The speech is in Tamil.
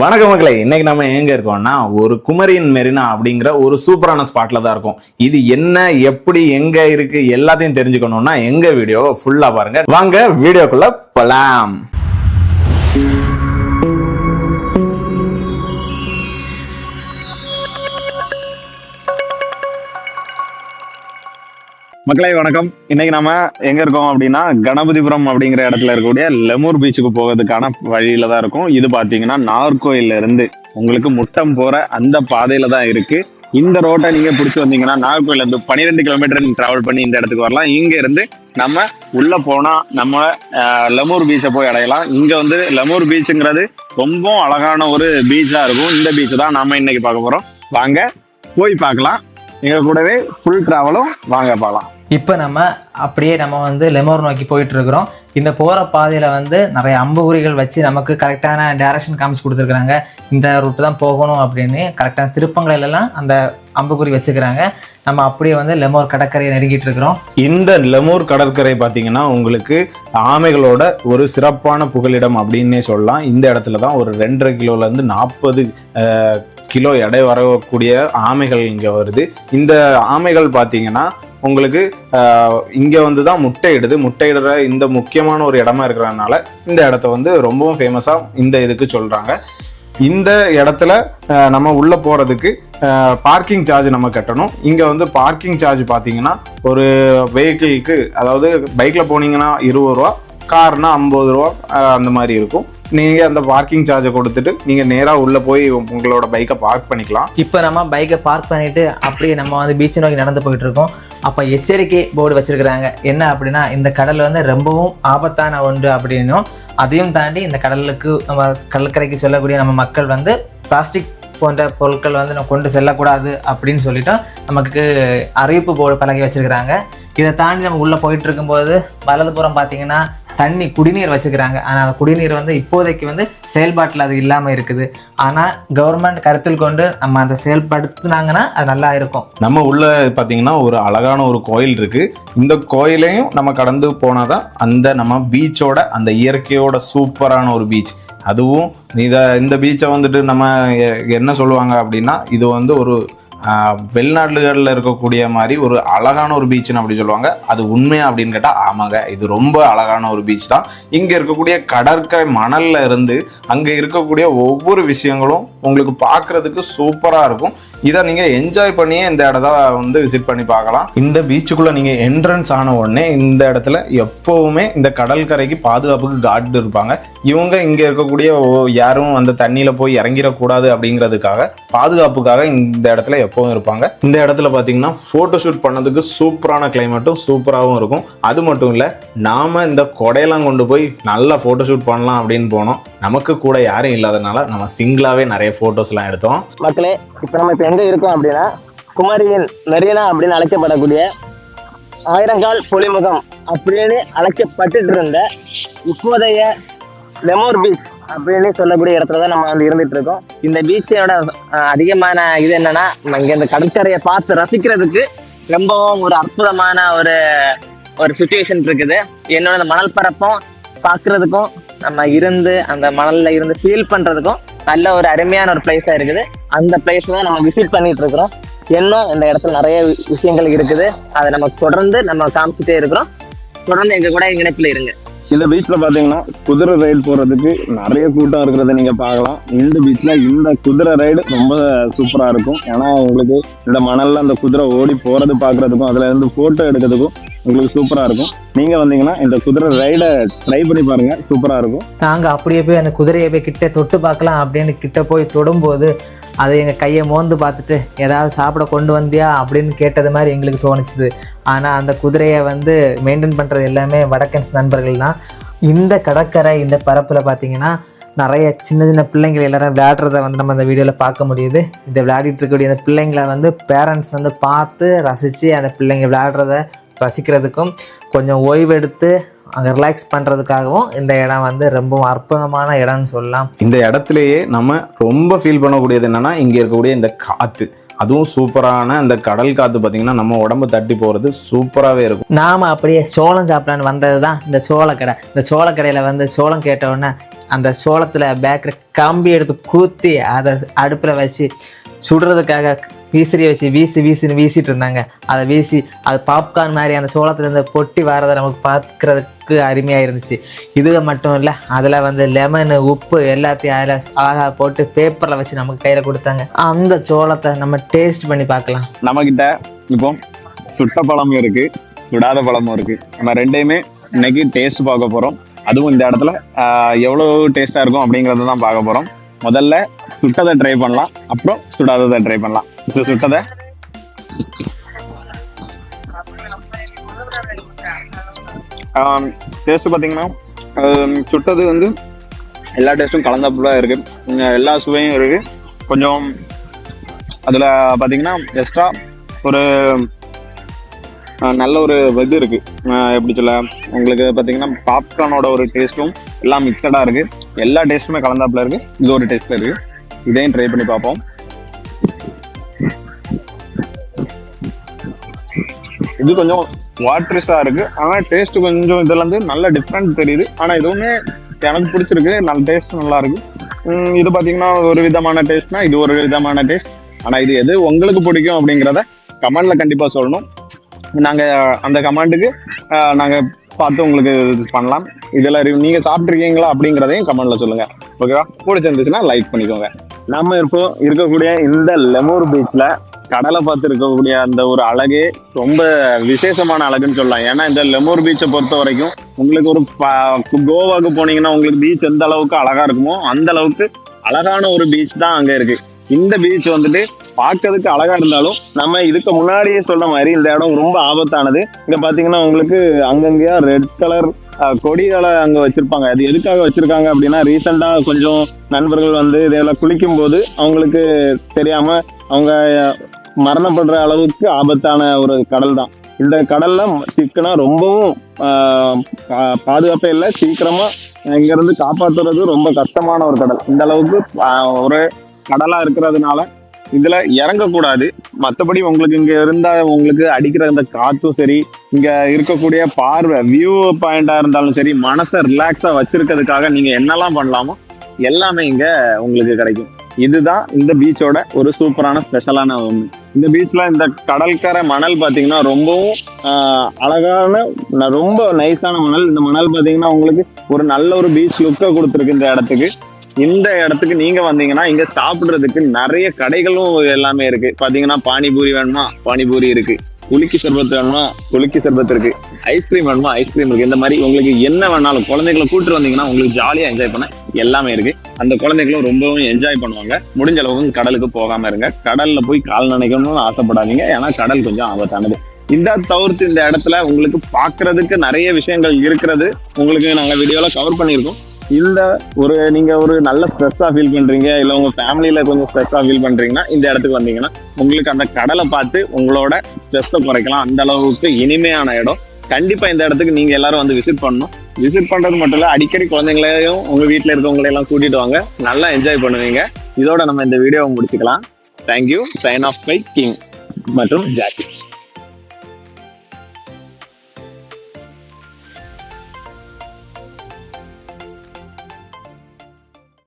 வணக்க மக்களை. இன்னைக்கு நம்ம எங்க இருக்கோம்னா ஒரு குமரியின் மெரினா அப்படிங்கிற ஒரு சூப்பரான ஸ்பாட்ல தான் இருக்கும். இது என்ன எப்படி எங்க இருக்கு எல்லாத்தையும் தெரிஞ்சுக்கணும்னா எங்க வீடியோ ஃபுல்லா பாருங்க. வாங்க வீடியோக்குள்ள போலாம். மக்களே வணக்கம். இன்னைக்கு நம்ம எங்க இருக்கோம் அப்படின்னா கணபதிபுரம் அப்படிங்கிற இடத்துல இருக்கக்கூடிய லெமூர் பீச்சுக்கு போகிறதுக்கான வழியில தான் இருக்கும். இது பாத்தீங்கன்னா நாகர்கோயில்ல இருந்து உங்களுக்கு முட்டம் போற அந்த பாதையில தான் இருக்கு. இந்த ரோட்டை நீங்க பிடிச்சி வந்தீங்கன்னா நாகர்கோயில இருந்து பன்னிரெண்டு கிலோமீட்டர் நீங்க டிராவல் பண்ணி இந்த இடத்துக்கு வரலாம். இங்க இருந்து நம்ம உள்ள போனா நம்ம லெமூர் பீச்சை போய் அடையலாம். இங்க வந்து லெமூர் பீச்சுங்கிறது ரொம்ப அழகான ஒரு பீச்சா இருக்கும். இந்த பீச் தான் நாம இன்னைக்கு பார்க்க போறோம். வாங்க போய் பார்க்கலாம். எங்க கூடவே ஃபுல் டிராவலும் வாங்க பார்க்கலாம் இப்போ நம்ம அப்படியே நம்ம வந்து லெமோர் நோக்கி போயிட்டு இருக்கிறோம் இந்த போகிற பாதையில் வந்து நிறைய அம்புகுறிகள் வச்சு நமக்கு கரெக்டான டைரக்ஷன் காமிச்சு கொடுத்துருக்குறாங்க. இந்த ரூட்டு தான் போகணும் அப்படின்னு கரெக்டான திருப்பங்கள் எல்லாம் அந்த அம்புகுறி வச்சுக்கிறாங்க. நம்ம அப்படியே வந்து லெமோர் கடற்கரையை நெருங்கிட்டு இருக்கிறோம் இந்த லெமூர் கடற்கரை பார்த்தீங்கன்னா உங்களுக்கு ஆமைகளோட ஒரு சிறப்பான புகலிடம் அப்படின்னே சொல்லலாம். இந்த இடத்துல தான் ஒரு ரெண்டரை கிலோல இருந்து நாற்பது கிலோ எடை வரக்கூடிய ஆமைகள் இங்கே வருது. இந்த ஆமைகள் பார்த்தீங்கன்னா உங்களுக்கு இங்கே வந்து தான் முட்டையிடுது முட்டையிடுற இந்த முக்கியமான ஒரு இடமா இருக்கிறதுனால இந்த இடத்த வந்து ரொம்பவும் ஃபேமஸாக இந்த இதுக்கு சொல்கிறாங்க இந்த இடத்துல நம்ம உள்ளே போகிறதுக்கு பார்க்கிங் சார்ஜ் நம்ம கட்டணும். இங்கே வந்து பார்க்கிங் சார்ஜ் பார்த்தீங்கன்னா ஒரு வெஹிக்கிளுக்கு அதாவது பைக்கில் போனீங்கன்னா இருபது ரூபா கார்னா ஐம்பது ரூபா அந்த மாதிரி இருக்கும். நீங்கள் அந்த பார்க்கிங் சார்ஜை கொடுத்துட்டு நீங்கள் நேராக உள்ளே போய் உங்களோட பைக்கை பார்க் பண்ணிக்கலாம். இப்போ நம்ம பைக்கை பார்க் பண்ணிவிட்டு அப்படியே நம்ம வந்து பீச்சை நோக்கி நடந்து போயிட்டு இருக்கோம். அப்போ எச்சரிக்கை போர்டு வச்சிருக்கிறாங்க. என்ன அப்படின்னா இந்த கடல் வந்து ரொம்பவும் ஆபத்தான ஒன்று அப்படின்னும். அதையும் தாண்டி இந்த கடலுக்கு நம்ம கடற்கரைக்கு சொல்லக்கூடிய நம்ம மக்கள் வந்து பிளாஸ்டிக் போன்ற பொருட்கள் வந்து நம்ம கொண்டு செல்லக்கூடாது அப்படின்னு சொல்லிட்டு நமக்கு அறிவிப்பு போர்டு பழகி வச்சுருக்குறாங்க. இதை தாண்டி நம்ம உள்ளே போயிட்டு இருக்கும்போது வலதுபுறம் பார்த்தீங்கன்னா தண்ணி குடிநீர் வச்சுக்கிறாங்க. ஆனால் அந்த குடிநீர் வந்து இப்போதைக்கு வந்து செயல்பாட்டில் அது இல்லாமல் இருக்குது. ஆனால் கவர்மெண்ட் கருத்தில் கொண்டு நம்ம அதை செயல்படுத்தினாங்கன்னா அது நல்லா இருக்கும். நம்ம உள்ள பார்த்தீங்கன்னா ஒரு அழகான ஒரு கோயில் இருக்குது இந்த கோயிலையும் நம்ம கடந்து போனால் தான் அந்த நம்ம பீச்சோட அந்த இயற்கையோட சூப்பரான ஒரு பீச் அதுவும் இதை இந்த பீச்சை வந்துட்டு நம்ம என்ன சொல்லுவாங்க அப்படின்னா இது வந்து ஒரு வெளிநாடுகளில் இருக்கக்கூடிய மாதிரி ஒரு அழகான ஒரு பீச்னு அப்படி சொல்லுவாங்க. அது உண்மையா அப்படின்னு கேட்டால் ஆமாங்க. இது ரொம்ப அழகான ஒரு பீச் தான். இங்கே இருக்கக்கூடிய கடற்கரை மணல்ல இருந்து அங்கே இருக்கக்கூடிய ஒவ்வொரு விஷயங்களும் உங்களுக்கு பார்க்கறதுக்கு சூப்பராக இருக்கும். இதை நீங்கள் என்ஜாய் பண்ணியே இந்த இடத்த வந்து விசிட் பண்ணி பார்க்கலாம். இந்த பீச்சுக்குள்ளே நீங்கள் என்ட்ரன்ஸ் ஆன உடனே இந்த இடத்துல எப்போவுமே இந்த கடற்கரைக்கு பாதுகாப்புக்கு கார்டு இருப்பாங்க. இவங்க இங்கே இருக்கக்கூடிய ஓ- யாரும் அந்த தண்ணியில் போய் இறங்கிடக்கூடாது அப்படிங்கிறதுக்காக பாதுகாப்புக்காக இந்த இடத்துல எப்பவும் இருப்பாங்க. இந்த இடத்துல பார்த்தீங்கன்னா ஃபோட்டோ ஷூட் பண்ணதுக்கு சூப்பரான கிளைமேட்டும் சூப்பராகவும் இருக்கும். அது மட்டும் இல்லை நாம இந்த கொடையெல்லாம் கொண்டு போய் நல்லா ஃபோட்டோ ஷூட் பண்ணலாம் அப்படின்னு போனோம். நமக்கு கூட யாரும் இல்லாதனால நம்ம சிங்கிளாகவே நிறைய ஃபோட்டோஸ்லாம் எடுத்தோம். மக்களே இப்போ நம்ம இப்போ எங்கே இருக்கும் அப்படின்னா குமரியின் மெரினா அப்படின்னு அழைக்கப்படக்கூடிய ஆயிரங்கால் பொலிமுகம் அப்படின்னு அழைக்கப்பட்டுட்டு இருந்த இப்போதைய லெமோர் பீச் அப்படின்னு சொல்லக்கூடிய இடத்துல தான் நம்ம வந்து இருந்துட்டு இருக்கோம். இந்த பீச்சோட அதிகமான இது என்னன்னா இங்கே இந்த கடற்கரையை பார்த்து ரசிக்கிறதுக்கு ரொம்பவும் ஒரு அற்புதமான ஒரு ஒரு சுச்சுவேஷன் இருக்குது. என்னோட இந்த மணல் பரப்பும் பார்க்கறதுக்கும் நம்ம இருந்து அந்த மணலில் இருந்து ஃபீல் பண்ணுறதுக்கும் நல்ல ஒரு அருமையான ஒரு பிளேஸாக இருக்குது. அந்த பிளேஸ் தான் நம்ம விசிட் பண்ணிட்டு இருக்கிறோம் இன்னும் இந்த இடத்துல நிறைய வி- விஷயங்கள் இருக்குது. அதை நம்ம தொடர்ந்து நம்ம காமிச்சிட்டே இருக்கிறோம். தொடர்ந்து எங்க கூட இணைப்புல இருங்க. இந்த பீச்ல பாத்தீங்கன்னா குதிரை ரைடு போறதுக்கு நிறைய கூட்டம் இருக்கிறத நீங்க பார்க்கலாம். இந்த பீச்ல இந்த குதிரை ரைடு ரொம்ப சூப்பரா இருக்கும். ஏன்னா உங்களுக்கு இந்த மணல்ல அந்த குதிரை ஓடி போறது பாக்குறதுக்கும் அதுல இருந்து போட்டோ எடுக்கிறதுக்கும் உங்களுக்கு சூப்பரா இருக்கும். நீங்க வந்தீங்கன்னா இந்த குதிரை ரைடை ட்ரை பண்ணி பாருங்க சூப்பரா இருக்கும். நாங்கள் அப்படியே போய் அந்த குதிரையை போய் கிட்ட தொட்டு பார்க்கலாம் அப்படின்னு கிட்ட போய் தொடும்போது அது எங்கள் கையை மோந்து பார்த்துட்டு ஏதாவது சாப்பிட கொண்டு வந்தியா? அப்படின்னு கேட்டது மாதிரி எங்களுக்கு தோணுச்சுது. ஆனால் அந்த குதிரையை வந்து மெயின்டைன் பண்ணுறது எல்லாமே வடக்கன்ஸ் நண்பர்கள் தான். இந்த கடற்கரை இந்த பரப்பில் பார்த்தீங்கன்னா நிறைய சின்ன சின்ன பிள்ளைங்கள் எல்லாரும் விளையாடுறத வந்து நம்ம அந்த வீடியோவில் பார்க்க முடியுது. இந்த விளையாடிட்டு இருக்கக்கூடிய அந்த பிள்ளைங்களை வந்து பேரண்ட்ஸ் வந்து பார்த்து ரசித்து அந்த பிள்ளைங்க விளையாடுறத ரசிக்கிறதுக்கும் கொஞ்சம் ஓய்வெடுத்து அங்கே ரிலாக்ஸ் பண்ணுறதுக்காகவும் இந்த இடம் வந்து ரொம்பவும் அற்புதமான இடம்னு சொல்லலாம். இந்த இடத்துலயே நம்ம ரொம்ப ஃபீல் பண்ணக்கூடியது என்னன்னா இங்க இருக்கக்கூடிய இந்த காத்து. அதுவும் சூப்பரான அந்த கடல் காற்று பார்த்தீங்கன்னா நம்ம உடம்பு தட்டி போகிறது சூப்பராகவே இருக்கும். நாம அப்படியே சோளம் சாப்பிடலான்னு வந்தது தான் இந்த சோளக்கடை. இந்த சோளக்கடையில் வந்து சோளம் கேட்ட உடனே அந்த சோளத்தில் பேக்கரி கம்பி எடுத்து கூத்தி அதை அடுப்பில் வச்சு சுடுறதுக்காக வீசுறிய வச்சு வீசி வீசின்னு வீசிட்டு இருந்தாங்க. அதை வீசி அது பாப்கார்ன் மாதிரி அந்த சோளத்துலேருந்து பொட்டி வரதை நமக்கு பார்க்கறதுக்கு அருமையாக இருந்துச்சு. இது மட்டும் இல்லை அதில் வந்து லெமனு உப்பு எல்லாத்தையும் அதில் அழகாக போட்டு பேப்பரில் வச்சு நமக்கு கையில் கொடுத்தாங்க. அந்த சோளத்தை நம்ம டேஸ்ட் பண்ணி பார்க்கலாம். நம்மக்கிட்ட இப்போ சுட்ட பழமும் இருக்கு சுடாத பழமும் இருக்கு. நம்ம ரெண்டையுமே இன்னைக்கு டேஸ்ட் பார்க்க போகிறோம் அதுவும் இந்த இடத்துல எவ்வளோ டேஸ்ட்டாக இருக்கும் அப்படிங்கிறத தான் பார்க்க போகிறோம் முதல்ல சுட்டதை ட்ரை பண்ணலாம். அப்புறம் சுடாததை ட்ரை பண்ணலாம். So, சுட்டதை? டேஸ்ட் பார்த்தீங்கன்னா சுட்டது வந்து எல்லா டேஸ்ட்டும் கலந்தாப்புல இருக்கு. எல்லா சுவையும் இருக்கு. கொஞ்சம் அதில் பார்த்தீங்கன்னா எக்ஸ்ட்ரா ஒரு நல்ல ஒரு இது இருக்கு. எப்படி சொல்ல? உங்களுக்கு பார்த்தீங்கன்னா பாப்கார்னோட ஒரு டேஸ்ட்டும் எல்லாம் மிக்சடாக இருக்குது எல்லா டேஸ்ட்டுமே கலந்தாப்புல இருக்கு. இது ஒரு டேஸ்ட்ல இருக்கு. இதையும் ட்ரை பண்ணி பார்ப்போம். இது கொஞ்சம் வாட்ரிஸா இருக்கு. ஆனா டேஸ்ட் கொஞ்சம் இதுல இருந்து நல்ல டிஃப்ரெண்ட் தெரியுது. ஆனா இதுவுமே எனக்கு பிடிச்சிருக்கு. நல்ல டேஸ்ட் நல்லா இருக்கு. இது பாத்தீங்கன்னா ஒரு விதமான டேஸ்ட்னா இது ஒரு விதமான டேஸ்ட் ஆனா இது எது உங்களுக்கு பிடிக்கும் அப்படிங்கிறத கமெண்ட்ல கண்டிப்பா சொல்லணும். நாங்க அந்த கமாண்டுக்கு நாங்க பார்த்து உங்களுக்கு இது பண்ணலாம். இதில் re- நீங்க சாப்பிட்ருக்கீங்களா அப்படிங்கிறதையும் கமெண்ட்ல சொல்லுங்க. ஓகேவா பிடிச்சிருந்துச்சுன்னா லைக் பண்ணிக்கோங்க. நம்ம இப்போ இருக்கக்கூடிய இந்த லெமூர் பீச்ல கடலை பார்த்து இருக்கக்கூடிய அந்த ஒரு அழகு ரொம்ப விசேஷமான அழகுன்னு சொல்லலாம். ஏன்னா இந்த லெமூர் பீச்சை பொறுத்த வரைக்கும் உங்களுக்கு ஒரு கோவாவுக்கு கோவாக்கு போனீங்கன்னா உங்களுக்கு பீச் எந்த அளவுக்கு அழகா இருக்குமோ அந்த அளவுக்கு அழகான ஒரு பீச் தான் அங்கே இருக்குது இந்த பீச் வந்துட்டு பார்க்கறதுக்கு அழகா இருந்தாலும் நம்ம இதுக்கு முன்னாடியே சொன்ன மாதிரி இந்த இடம் ரொம்ப ஆபத்தானது. இங்க பாத்தீங்கன்னா உங்களுக்கு அங்கங்கேயா ரெட் கலர் கொடிகளை அங்க வச்சிருப்பாங்க. அது எதுக்காக வச்சிருக்காங்க அப்படின்னா ரீசெண்டா கொஞ்சம் நண்பர்கள் வந்து இதில் குளிக்கும் போது அவங்களுக்கு தெரியாம அவங்க மரணப்படுற அளவுக்கு ஆபத்தான ஒரு கடல் தான். இந்த கடல்ல சிக்கனா ரொம்பவும் பா- பாதுகாப்பே இல்லை. சீக்கிரமா இங்க இருந்து காப்பாத்துறது ரொம்ப கஷ்டமான ஒரு கடல். இந்த அளவுக்கு ஒரு கடலாக இருக்கிறதுனால இதில் இறங்கக்கூடாது. மற்றபடி உங்களுக்கு இங்கே இருந்தால் உங்களுக்கு அடிக்கிற இந்த காற்றும் சரி இங்கே இருக்கக்கூடிய பார்வை வியூ பாயிண்ட்டாக இருந்தாலும் சரி மனசை ரிலாக்ஸாக வச்சுருக்கிறதுக்காக நீங்கள் என்னெல்லாம் பண்ணலாமோ எல்லாமே இங்கே உங்களுக்கு கிடைக்கும். இதுதான் இந்த பீச்சோட ஒரு சூப்பரான ஸ்பெஷலான ஒன்று இந்த பீச்சில் இந்த கடற்கரை மணல் பார்த்தீங்கன்னா ரொம்பவும் அழகான ரொம்ப நைஸான மணல். இந்த மணல் பார்த்தீங்கன்னா உங்களுக்கு ஒரு நல்ல ஒரு பீச் லுக்கை கொடுத்துருக்கு இந்த இடத்துக்கு. இந்த இடத்துக்கு நீங்க வந்தீங்கன்னா இங்க சாப்பிடுறதுக்கு நிறைய கடைகளும் எல்லாமே இருக்கு. பாத்தீங்கன்னா பானிபூரி வேணுமா? பானிபூரி இருக்கு. குலுக்கி சர்பத் வேணுமா? குலுக்கி சர்பத் இருக்கு. ஐஸ்கிரீம் வேணுமா? ஐஸ்கிரீம் இருக்கு. இந்த மாதிரி உங்களுக்கு என்ன வேணாலும் குழந்தைகளை கூட்டு வந்தீங்கன்னா உங்களுக்கு ஜாலியா என்ஜாய் பண்ண எல்லாமே இருக்கு. அந்த குழந்தைகளும் ரொம்பவும் என்ஜாய் பண்ணுவாங்க. முடிஞ்ச அளவுக்கு கடலுக்கு போகாம இருங்க. கடல்ல போய் கால் நினைக்கணும்னு ஆசைப்படாதீங்க. ஏன்னா கடல் கொஞ்சம் ஆபத்தானது. இந்த தவிர்த்து இந்த இடத்துல உங்களுக்கு பாக்குறதுக்கு நிறைய விஷயங்கள் இருக்கிறது. உங்களுக்கு நாங்க வீடியோல கவர் பண்ணியிருக்கோம். இந்த ஒரு நீங்க ஒரு நல்ல ஸ்ட்ரெஸ்ஸா ஃபீல் பண்றீங்க இல்ல உங்க ஃபேமிலியில கொஞ்சம் ஸ்ட்ரெஸ்ஸா ஃபீல் பண்றீங்கன்னா இந்த இடத்துக்கு வந்தீங்கன்னா உங்களுக்கு அந்த கடலை பார்த்து உங்களோட ஸ்ட்ரெஸ்ஸை குறைக்கலாம். அந்த அளவுக்கு இனிமையான இடம். கண்டிப்பா இந்த இடத்துக்கு நீங்க எல்லாரும் வந்து விசிட் பண்ணணும். விசிட் பண்றது மட்டும் இல்ல அடிக்கடி குழந்தைங்களையும் உங்க வீட்டில் இருக்கவங்களை எல்லாம் கூட்டிட்டு வாங்க. நல்லா என்ஜாய் பண்ணுவீங்க. இதோட நம்ம இந்த வீடியோவை முடிச்சுக்கலாம். Thank you sign off by King மற்றும் ஜாக்கி